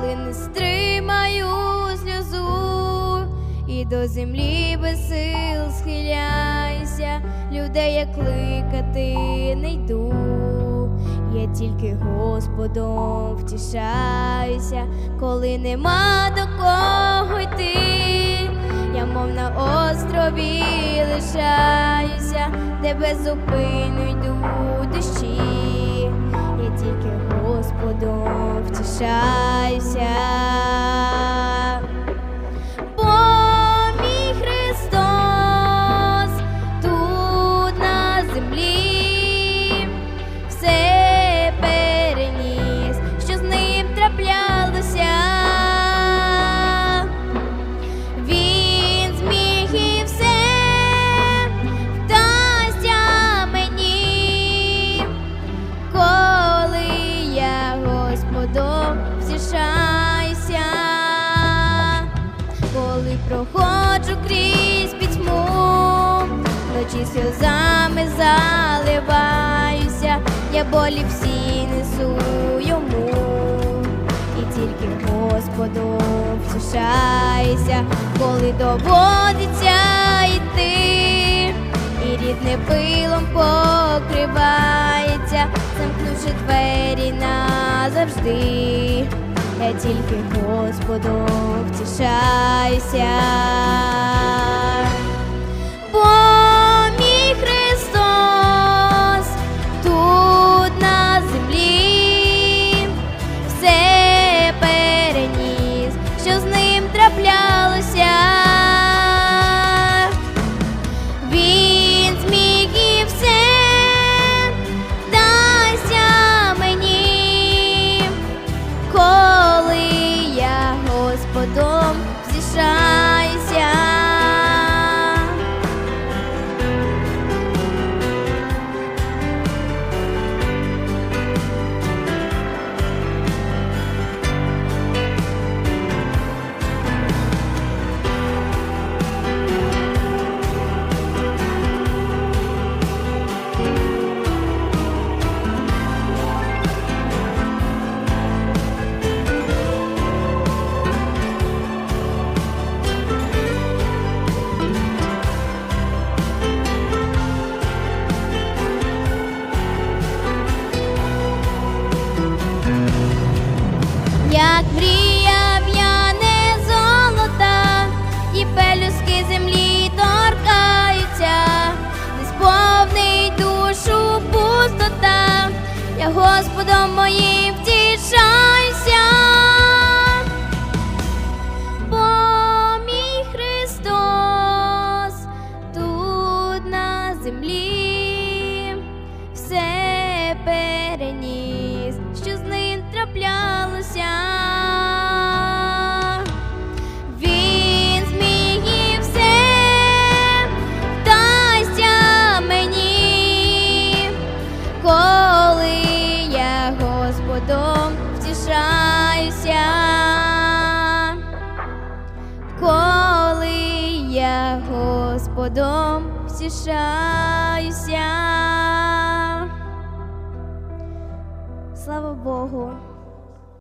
коли не стримаю сльозу, і до землі без сил схиляюся, людей я кликати не йду. Я тільки Господом втішаюся, коли нема до кого йти. Я мов на острові лишаюся, де безупину йду дощі. Я тільки Господом втішаюся. Проходжу крізь пітьму, вночі сльозами заливаюся, я болі всі несу йому і тільки Господу втішайся, коли доводиться йти, і рідне пилом покривається, замкнувши двері назавжди. Я тільки Господу втішаюся. Господом моїм втішайся, Бо мій Христос тут на землі все переніс, що з ним траплялося. Втішаюся коли я Господом втішаюся. Слава Богу.